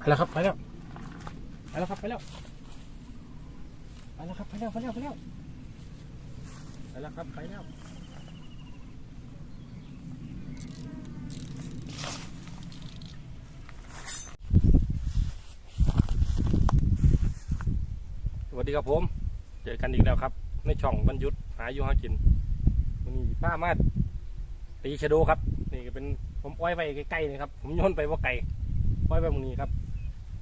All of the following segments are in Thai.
ไปแล้วครับไปแล้วไปแล้วครับไปแล้วไปแล้วครับไปแล้วไปแล้วไปแล้วไปแล้วครับไปแล้วสวัสดีครับผม เจอกันอีกแล้วครับ ในช่องบรรยุทธ์หาอยู่หากินวันนี้ป้ามาตีชะโดครับ นี่ก็เป็นผมอ้อยไปใกล้ๆนี่ครับ ผมโยนไปว่าไก่อ้อยไปตรงนี้ครับ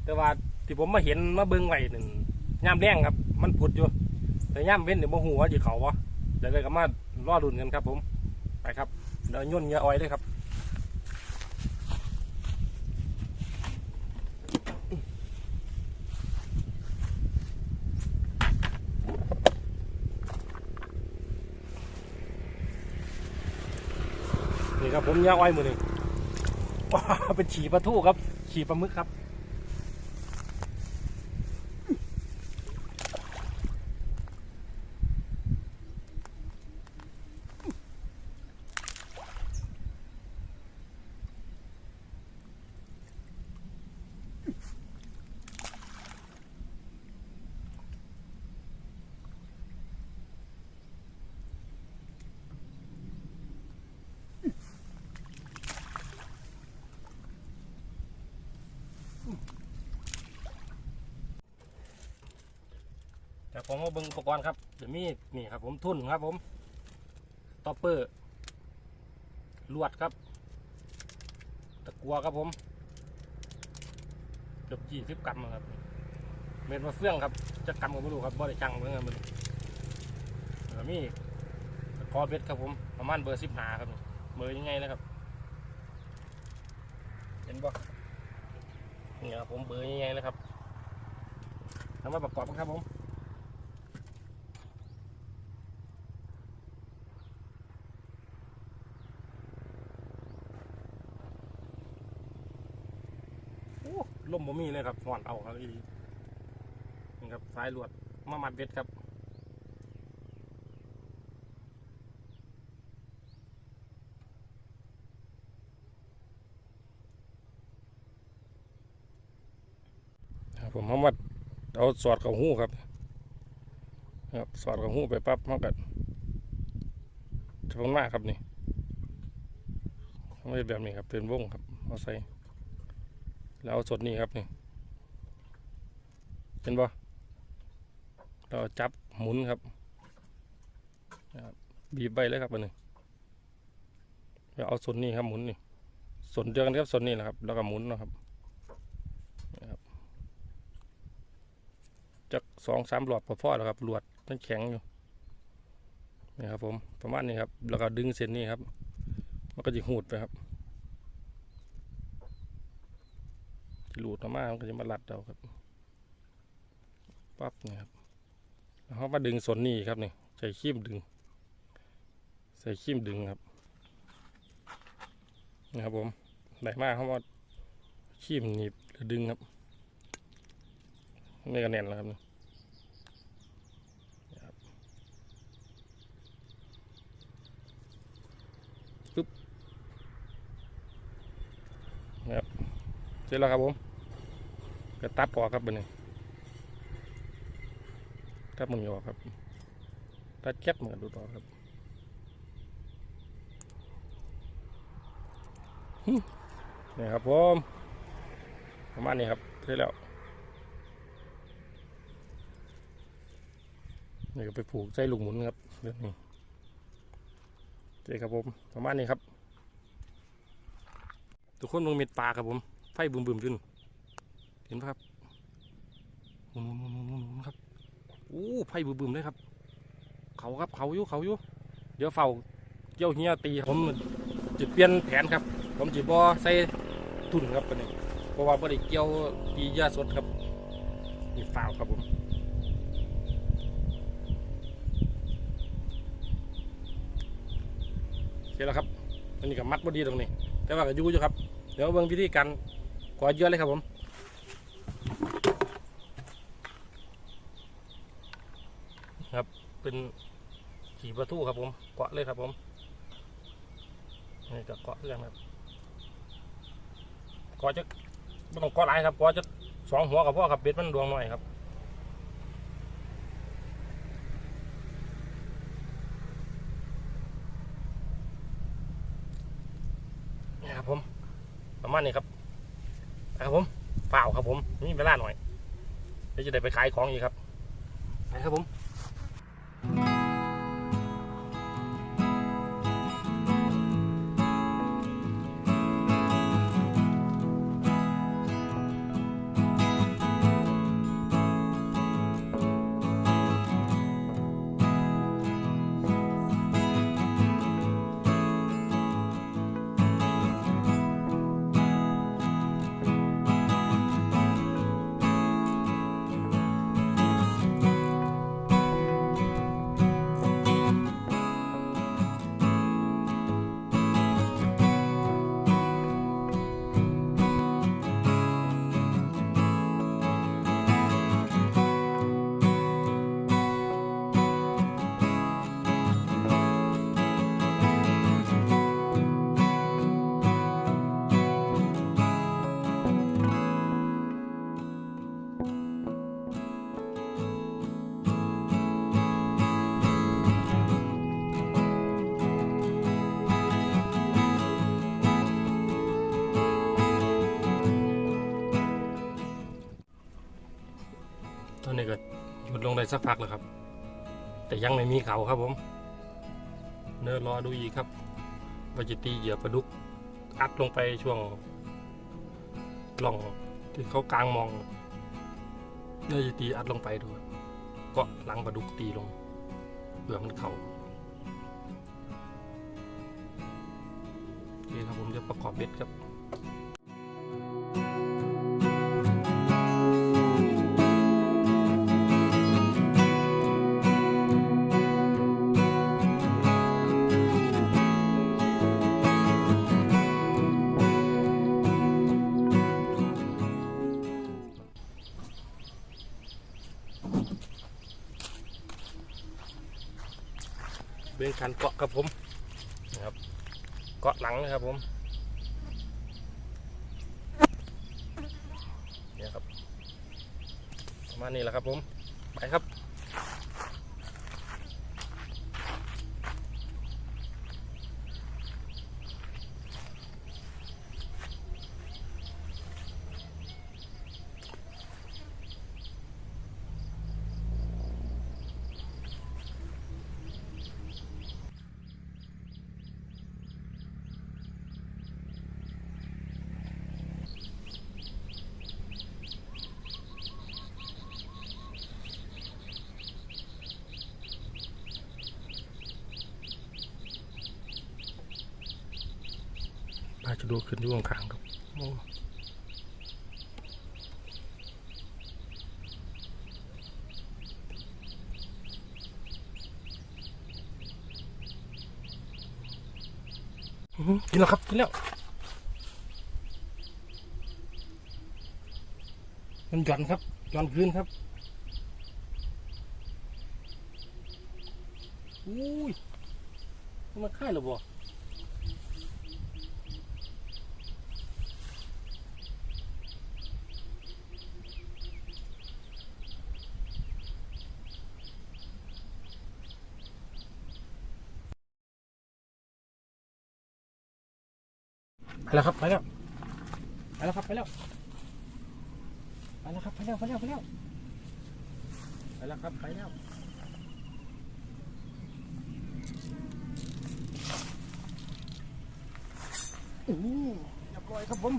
แต่ว่าที่ผมมาเห็นมาเบิ่งไว้นั่นย่ามแรงครับ มันผุดอยู่ แต่ย่ามเว้นเดี๋ยวโมหูว่าจะเขาวะเดี๋ยวเลยก็มารอดุนกันครับ ผมไปครับเดี๋ยวย่นเงืออ้อยเลยครับนี่ครับผมเงืออ้อยมือหนึ่งเป็นฉีปลาทูครับ ฉีปลาหมึกครับ ผมมาเบิ่งอุปกรณ์ครับเดี๋ยวมีนี่ครับ ผมทุ่นครับ ผมต็อปเปอร์ลวดครับ ตะกัวครับผมเกือบยี่สิบกรัมครับเม็ดมะเฟืองครับจะกรัมก็ไม่รู้ครับบ่ได้จังเมื่อไงมันแล้วมีตะกอเบ็ดครับผมประมาณเบอร์สิบหาครับเบอร์ยังไงนะครับ เห็นบ่นี่ครับผมเบอร์ยังไงเลยครับทำมาประกอบกันครับผม ลมบ่มีเลยครับห่อนเอาครับอีนี่ครับสายลวดมามัดเบ็ดครับครับผมเอามาเอาสอดกับหูครับ ครับสอดกับหูไปปั๊บมันก็ชนมากครับนี่ไม่แบบนี้ครับเป็นวงครับเอาใส่ แล้วเอาสดนี่ครับนี่เห็นปะเราจับหมุนครับบีบใบเลยครับอันนี้แล้วเอาส่วนนี้ครับหมุนนี่ส่วนเดียวกันครับส่วนนี้แหละครับ แล้วก็หมุนนะครับจากสองสามหลอดพอพอแล้วครับหลวดนั่นแข็งอยู่นี่ครับผมประมาณนี้ครับ แล้วก็ดึงเส้นนี้ครับ มันก็จะหูดไปครับ หลุดออกมามันก็จะมาลัดเอาครับปั๊บเนี่ยครับแล้วเขามาดึงส่วนนี้ครับนี่ใส่ขี้มดึง ใส่ขี้มดึงครับนี่ครับผมได้มากเขามาขี้มหนีบหรือดึงครับนี่ก็แน่นแล้วครับนี่ปึ๊บนะครับเสร็จแล้วครับผม ก็ตัดออกครับบันนี้ตัดมันออกครับตัดแคบเหมือนดูต่อครับนี่ครับผมประมาณนี้ครับเสร็จแล้วนี่ก็ไปผูกใส่ลูกหมุนครับเรื่องนี้เจ๊ครับผมประมาณนี้ครับ ทุกคนมองเม็ดปลาครับผม ไฟบึมๆขึ้น เห็นปะครับหมุนหมุนหมุนหมุนหมุนครับโอ้ไผ่บึมๆเลยครับ เขาครับเขาอยู่เขาอยู่เดี๋ยวเฝ้าเกี่ยวเฮียตีผมจะเปลี่ยนแผนครับ ผมจะบ่ใส่ทุนครับปะนี้เพราะว่าบ่ได้เกี่ยวตียาสดครับนี่ฝ้าครับผมเสร็จแล้วครับอันนี้กับมัดบอดีตรงนี้ แต่ว่าก็อยู่อยู่ครับ เดี๋ยวเบิ่งวิธีการกอเยอะเลยครับผม ครับ เป็นขี่ประตูครับผมเกาะเลยครับผมนี่ก็เกาะเพื่อนครับเกาะจะไม่ต้องเกาะหลายครับเกาะจะสองหัวกับพ่อครับเบ็ดมันดวงหน่อยครับนี่ครับผมประมาณนี้ครับครับผมเปล่าครับผมนี่เวลาหน่อยเดี๋ยวจะได้ไปขายของอีกครับไปครับผม ต สักพักแล้วครับ แต่ยังไม่มีเขาครับผม เนินรอดูอีกครับว่าจะตีเหยื่อปลาดุก อัดลงไปช่วงปล่องที่เขากลางมองเน่าจะตีอัดลงไปดูกาะหลังปลาดุกตีลงเผื่อมันเข่าโอเคครับผมจะประกอบเบ็ดครับ การเกาะครับผมนะครับ เกาะหลังนะครับผมเนี่ยครับประมาณนี้แหละครับผมไปครับ จะดูขึ้นอยู่ข้างๆครับกินแล้วครับกินแล้วมันหย่อนครับหย่อนคืนครับอุ้ยมันมาค่ายหรือบ่ ไปแล้วครับไปแล้วไปแล้วครับไปแล้วไปแล้วครับไปแล้วไปแล้วไปแล้วไปแล้วครับไปแล้วอือเรียบร้อยครับผม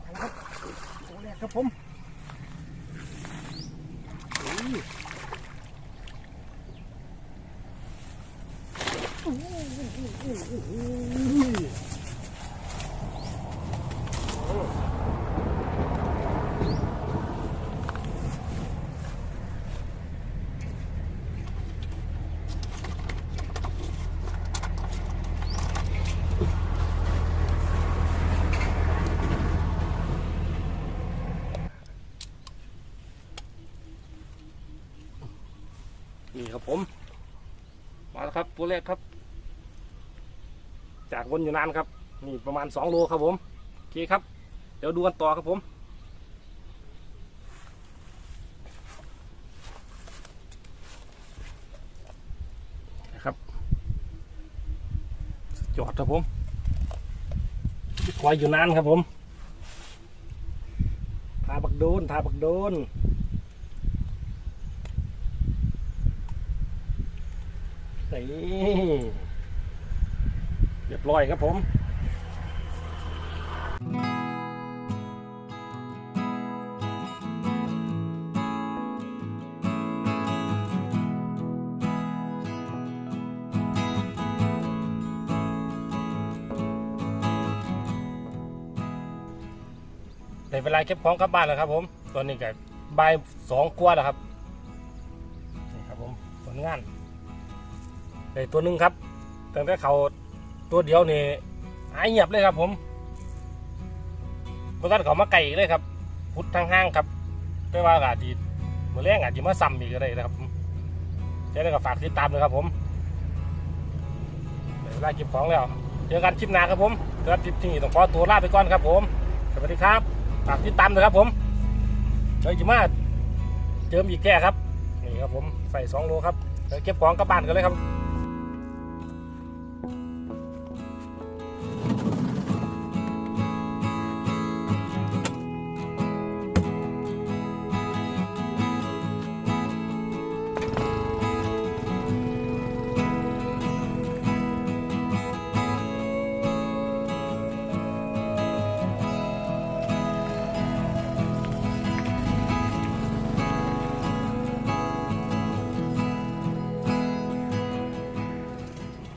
ไปแล้วครับตัวแรกครับผมอุ้อุ้ย นี่ครับผม มาแล้ว ครับตัวแรกครับ จากวนอยู่นานครับนี่ประมาณสองโลครับผมโอเคครับ เดี๋ยวดูกันต่อครับผมนะครับสุดยอดครับผมคอยอยู่นานครับผมทาบักโดนทาบักโดน นี่เรียบร้อยครับผมในเวลาเก็บของกลับบ้านแล้วครับ ผม ตอนนี้ก็บ่ายสองกว่าแล้วครับ นี่ครับผมผลงาน ได้ตัวหนึ่งครับตั้งแต่เขาตัวเดียวนี่หายเงียบเลยครับ ผมเมื่อกันเขามาไก่เลยครับ พุทธทางห้างครับไม่ว่าอาจจะเมื่อแรงอาจจะมาซ้ำอีกก็ได้นะครับจะได้ก็ฝากติดตามเลยครับ ผมได้เวลาเก็บของแล้วเจอกันคลิปหน้าครับผมสำหรับคลิปนี้ต้องขอตัวลาไปก่อนครับ ผม สวัสดีครับฝากติดตามนะครับ ผมเดี๋ยจะมาเจิมอีกแก่ครับนี่ครับผมใส่สองโลครับเดี๋ยวเก็บของกลับบ้านกันเลยครับ